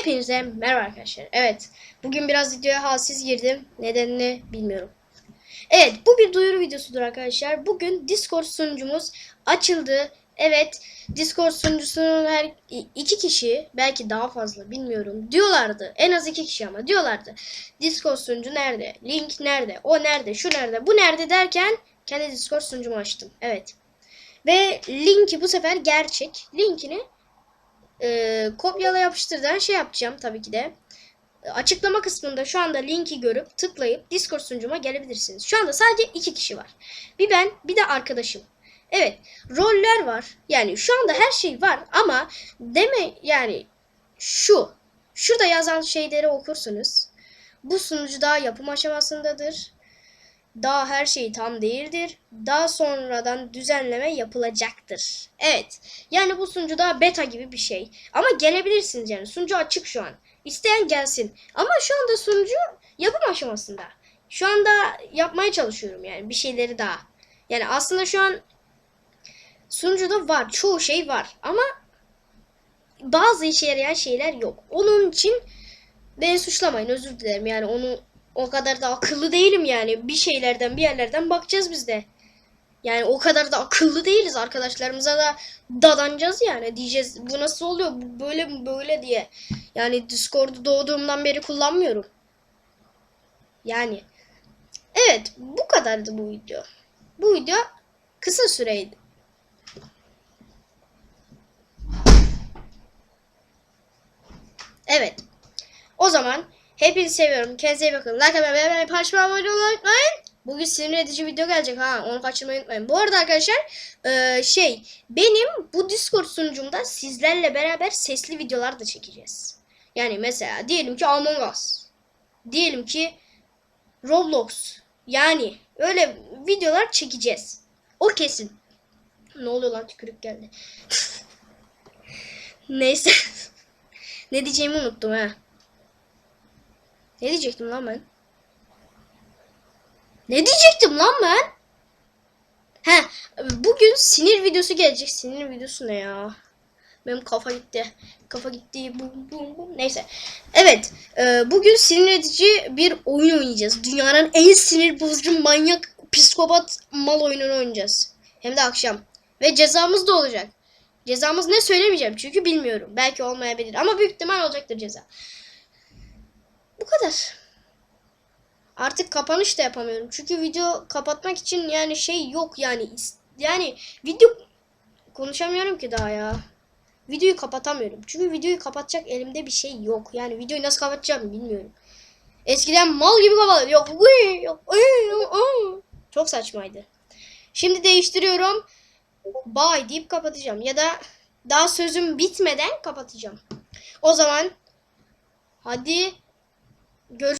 Hepinize merhaba arkadaşlar. Evet, bugün biraz videoya halsiz girdim. Nedenini bilmiyorum. Evet, bu bir duyuru videosudur arkadaşlar. Bugün Discord sunucumuz açıldı. Evet, Discord sunucusunun her iki kişi, belki daha fazla bilmiyorum diyorlardı. En az iki kişi ama diyorlardı. Discord sunucu nerede? Link nerede? O nerede? Şu nerede? Bu nerede derken kendi Discord sunucumu açtım. Evet. Ve linki bu sefer gerçek. Linkini e, kopyala yapıştırdan şey yapacağım tabii ki de. Açıklama kısmında şu anda linki görüp tıklayıp Discord sunucuma gelebilirsiniz. Şu anda sadece iki kişi var. Bir ben bir de arkadaşım. Evet roller var. Yani şu anda her şey var ama deme yani şu. Şurada yazan şeyleri okursunuz. Bu sunucu daha yapım aşamasındadır. Daha her şey tam değildir. Daha sonradan düzenleme yapılacaktır. Evet. Yani bu sunucu daha beta gibi bir şey. Ama gelebilirsiniz yani. Sunucu açık şu an. İsteyen gelsin. Ama şu anda sunucu yapım aşamasında. Şu anda yapmaya çalışıyorum yani bir şeyleri daha. Yani aslında şu an sunucuda var. Çoğu şey var. Ama bazı işe yarayan şeyler yok. Onun için beni suçlamayın özür dilerim. Yani onu o kadar da akıllı değilim yani. Bir şeylerden bir yerlerden bakacağız biz de. Yani o kadar da akıllı değiliz. Arkadaşlarımıza da dadanacağız yani. Diyeceğiz bu nasıl oluyor? Böyle mi böyle diye. Yani Discord'u doğduğumdan beri kullanmıyorum. Yani. Evet bu kadardı bu video. Bu video kısa süreydi. Evet. O zaman hepinizi seviyorum. Kendinize iyi bakın. Like atmayı, beğenmeyi, paylaşmayı, abone unutmayın. Bugün sinir edici video gelecek ha. Onu kaçırmayı unutmayın. Bu arada arkadaşlar eee, şey benim bu Discord sunucumda sizlerle beraber sesli videolar da çekeceğiz. Yani mesela diyelim ki Among Us. Diyelim ki Roblox. Yani öyle videolar çekeceğiz. O kesin. Ne oluyor lan tükürük geldi. Neyse. ne diyeceğimi unuttum ha. Ne diyecektim lan ben? Ne diyecektim lan ben? He, bugün sinir videosu gelecek. Sinir videosu ne ya? Benim kafa gitti. Kafa gitti. Bum bum bum. Neyse. Evet. e, bugün sinir edici bir oyun oynayacağız. Dünyanın en sinir bozucu manyak psikopat mal oyununu oynayacağız. Hem de akşam. Ve cezamız da olacak. Cezamız ne söylemeyeceğim çünkü bilmiyorum. Belki olmayabilir ama büyük ihtimal olacaktır ceza. Bu kadar. Artık kapanış da yapamıyorum. Çünkü video kapatmak için yani şey yok yani. Yani video konuşamıyorum ki daha ya. Videoyu kapatamıyorum. Çünkü videoyu kapatacak elimde bir şey yok. Yani videoyu nasıl kapatacağım bilmiyorum. Eskiden mal gibi kapatıyordum. Yok, yok. Çok saçmaydı. Şimdi değiştiriyorum. Bye deyip kapatacağım. Ya da daha sözüm bitmeden kapatacağım. O zaman hadi Good.